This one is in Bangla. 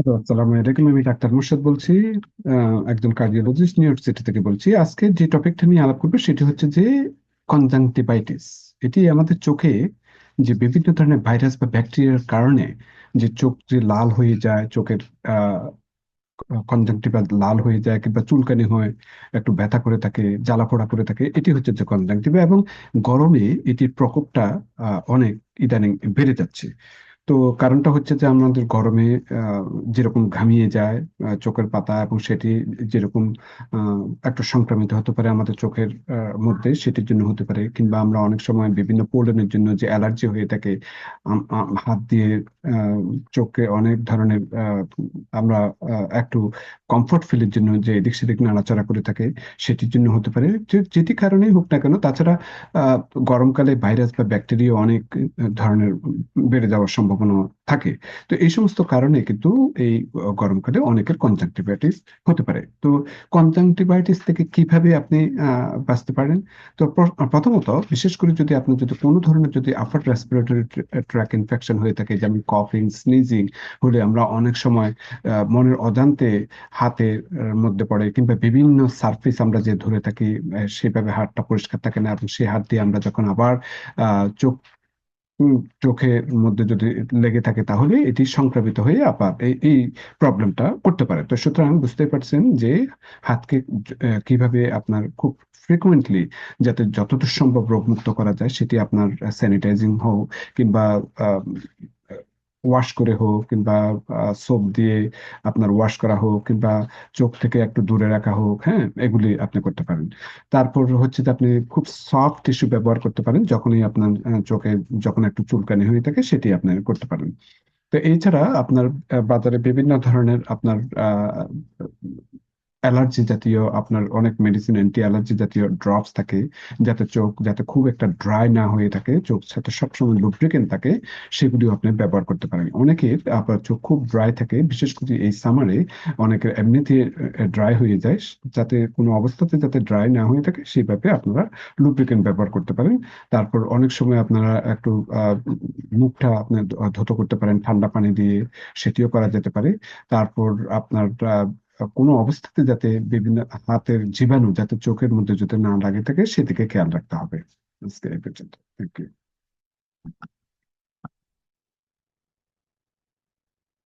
আসসালামু আলাইকুম। আমি ডাক্তার মোর্শেদ বলছি একজন কার্ডিওলজিস্ট নিউ ইয়র্ক সিটি থেকে বলছি। আজকে যে টপিকটা নিয়ে আলাপ করব, সেটি হচ্ছে যে কনজাংটিভাইটিস এটি আমাদের চোখে যে বিভিন্ন ধরনের ভাইরাস বা ব্যাকটেরিয়ার কারণে যে চোখ যে লাল হয়ে যায়, চোখের কনজাংটিভা লাল হয়ে যায় কিংবা চুলকানি হয়, একটু ব্যথা করে থাকে, জ্বালা পোড়া করে থাকে, এটি হচ্ছে যে কনজাংটিভা এবং গরমে এটির প্রকোপটা অনেক ইদানিং বেড়ে যাচ্ছে। তো কারণটা হচ্ছে যে আমাদের গরমে যেরকম ঘামিয়ে যায় চোখের পাতা এবং সেটি যেরকম একটা সংক্রামিত হতে পারে আমাদের চোখের মধ্যে, সেটির জন্য হতে পারে। কিংবা আমরা অনেক সময় বিভিন্ন পোলনের জন্য যে অ্যালার্জি হয়ে থাকে হাত দিয়ে চোখে অনেক ধরনের আমরা একটু কমফোর্ট ফিলের জন্য যে এদিক সেদিক নাড়াচাড়া করে থাকে, সেটির জন্য হতে পারে। যেটি কারণেই হোক না কেন, তাছাড়া গরমকালে ভাইরাস বা ব্যাকটেরিয়া অনেক ধরনের বেড়ে যাওয়ার সম্ভাবনা থাকে। তো এই সমস্ত কারণে কিন্তু এই গরমকালে অনেকের কনজাংটিভাইটিস হতে পারে। তো কনজাংটিভাইটিস থেকে কীভাবে আপনি বাঁচতে পারেন? তো প্রথমত বিশেষ করে যদি আপনি যদি কোনো ধরনের যদি আপার রেসপিরেটরি ট্র্যাক ইনফেকশন হয়ে থাকে, যেমন কফিং স্নিজিং হলে আমরা অনেক সময় মনের অজান্তে হাতের মধ্যে পড়ে কিংবা বিভিন্ন সারফেস আমরা যে ধরে থাকি সেভাবে হাতটা পরিষ্কার থাকে না এবং সেই হাত দিয়ে আমরা যখন আবার চোখ চোখের মধ্যে যদি লেগে থাকে তাহলে এটি সংক্রামিত হয়ে এই এই প্রবলেমটা করতে পারে। তো সুতরাং বুঝতে পারছেন যে হাতকে কীভাবে আপনার খুব ফ্রিকুয়েন্টলি যাতে যতদূর সম্ভব রোগমুক্ত করা যায় সেটি আপনার স্যানিটাইজিং হোক কিংবা ওয়াশ করে হোক কিংবা সোপ দিয়ে আপনার ওয়াশ করা হোক কিংবা চোখ থেকে একটু দূরে রাখা হোক হ্যাঁ এগুলি আপনি করতে পারেন। তারপর হচ্ছে যে আপনি খুব সফট টিস্যু ব্যবহার করতে পারেন যখনই আপনার চোখে যখন একটু চুলকানি হয়ে থাকে সেটি আপনি করতে পারেন। তো এছাড়া আপনার বাজারে বিভিন্ন ধরনের আপনার অ্যালার্জি জাতীয় আপনার অনেক মেডিসিন অ্যান্টি অ্যালার্জি জাতীয় ড্রপস থাকে, যাতে চোখ, যাতে খুব একটা ড্রাই না হয়ে থাকে, চোখ সাথে সবসময় লুব্রিকেন্ট থাকে, সেগুলিও আপনি ব্যবহার করতে পারেন। অনেকের আপনার চোখ খুব ড্রাই থাকে, বিশেষ করে এই সামারে অনেকের এমনিতে ড্রাই হয়ে যায়, যাতে কোনো অবস্থাতে যাতে ড্রাই না হয়ে থাকে সেইভাবে আপনারা লুব্রিকেন্ট ব্যবহার করতে পারেন। তারপর অনেক সময় আপনারা একটু মুখটা আপনি ধৌত করতে পারেন, ঠান্ডা পানি দিয়ে, সেটিও করা যেতে পারে। তারপর আপনার কোনো অবস্থাতে যাতে বিভিন্ন হাতের জীবাণু, যাতে চোখের মধ্যে যাতে না লাগে থাকে সেদিকে খেয়াল রাখতে হবে। আজকে এই পর্যন্ত। Thank you